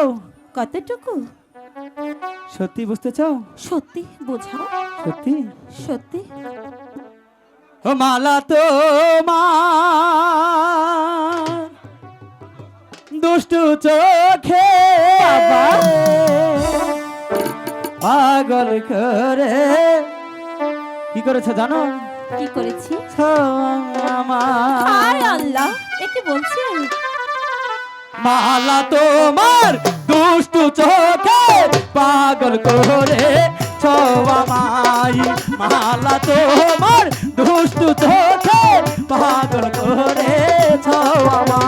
চাও কতটুকু? সত্যি বুঝতে চাও? সত্যি বোঝাও। সত্যি? সত্যি। ও মালা তো দুষ্টু চোখে। পাগল করে। কি করেছে জানো? কি করেছি? আমার আল্লাহ একে বলছেন মালা তোমার দুষ্টু চোখে পাগল করে ছোয়া মাই। মালা তোমার দুষ্টু চোখে পাগল করে ছোয়া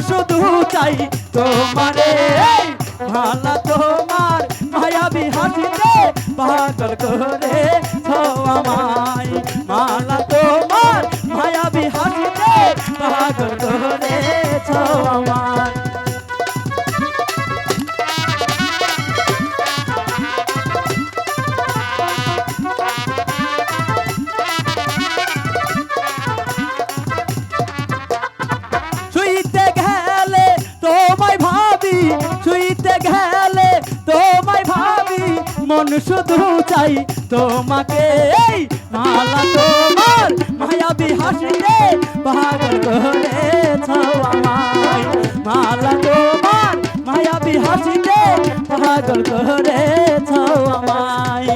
শুধু চাই তোমারে। ভালা তোমার মায়াবি হাসিতে পাগল করে মাই মালা তোমার মায়াবি হাসিতে পাগল মন শুধু চাই তোমাকে। এই মালা তোমার, মায়াবি হাসিতে পাগল করে আমায়। মালা তোমার, মায়াবি হাসিতে পাগল করে আমায়।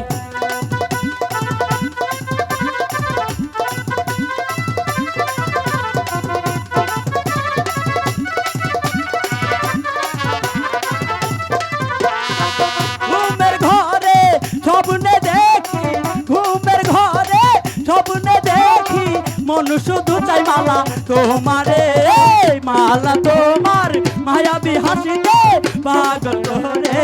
দেখি মন শুধু চাই মালা। তোমারে মালা তোমার। মায়াবি হাসিতে পাগল করে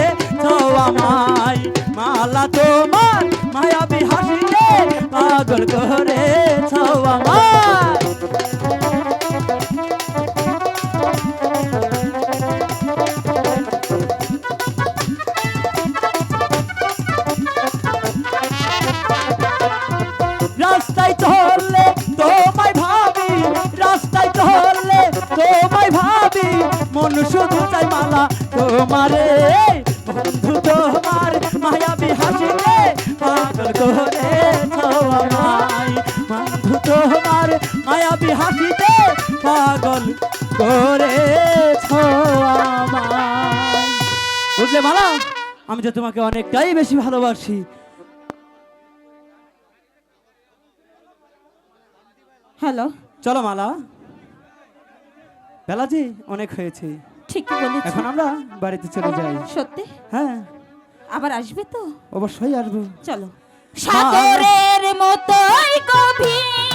মাই মালা তোমার, মায়াবি হাসিতে পাগল করে ছোয়া মাই শুধু চাই মালা। তোমারে বন্ধু তোমার মায়াবি হাসিতে পাগল করে ছোয়া মাই বন্ধু তোমার মায়াবি হাসিতে পাগল করে বুঝলে মালা? আমি তো তোমাকে অনেকটাই বেশি ভালোবাসি। হ্যালো। চলো মালা। বেলা যে অনেক হয়েছে। ঠিকই বলেছ। এখন আমরা বাড়িতে চলে যাই। সত্যি? হ্যাঁ। আবার আসবে তো? অবশ্যই আসব। চলো। সাগরের মতোই গভীর